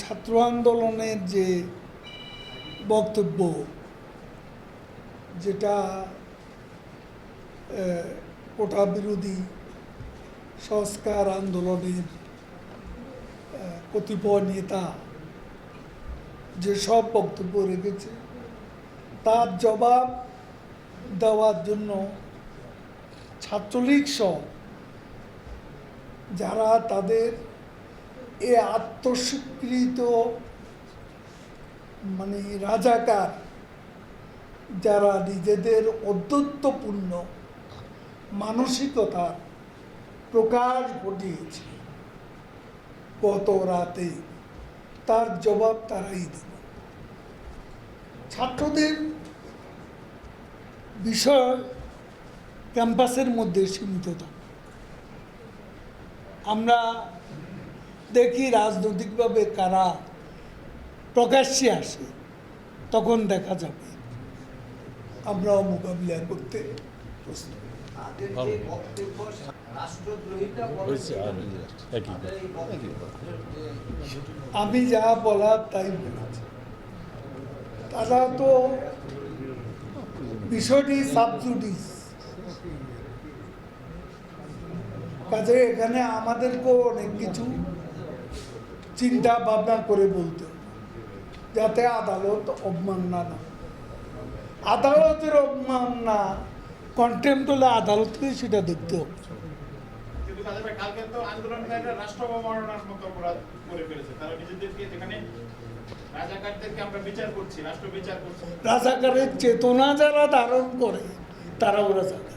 ছাত্র আন্দোলনের যে বক্তব্য, যেটা কোটা বিরোধী সংস্কার আন্দোলনের কতিপয় নেতা যেসব বক্তব্য রেখেছে, তার জবাব দেওয়ার জন্য ছাত্রলীগ সহ যারা তাদের এ আত্মস্বীকৃত মানে রাজাকার যারা নিজেদের অদ্যত্বপূর্ণ মানসিকতার প্রকাশ ঘটিয়েছে, গত রাতে তার জবাব তারাই দেবে। ছাত্রদের বিষয় ক্যাম্পাসের মধ্যে সীমিত থাকে। আমরা দেখি রাজনৈতিকভাবে কারা প্রকাশ্যে আসে তখন দেখা যাবে। আমরাও মোকাবিলা করতে প্রস্তুত আমি যা বলার তাই বলেছি তারা তো বিষয়টি সাবজুডিস কাজে এখানে আমাদেরকেও অনেক কিছু চিন্তা ভাবনা করে বলতে যাতে আদালত অবমাননা না। আদালতের অবমাননা কন্টেম্প হলে আদালতকে সেটা দেখতে হবে। কিন্তু কালকে তো আন্দোলনকারীরা রাষ্ট্র অবমাননার মতো অপরাধ করে ফেলেছে। তারা নিজেদেরকে আমরা বিচার করছি রাষ্ট্র বিচার করছি। রাজাকারের চেতনা যারা ধারণ করে তারা ওরা রাজাকার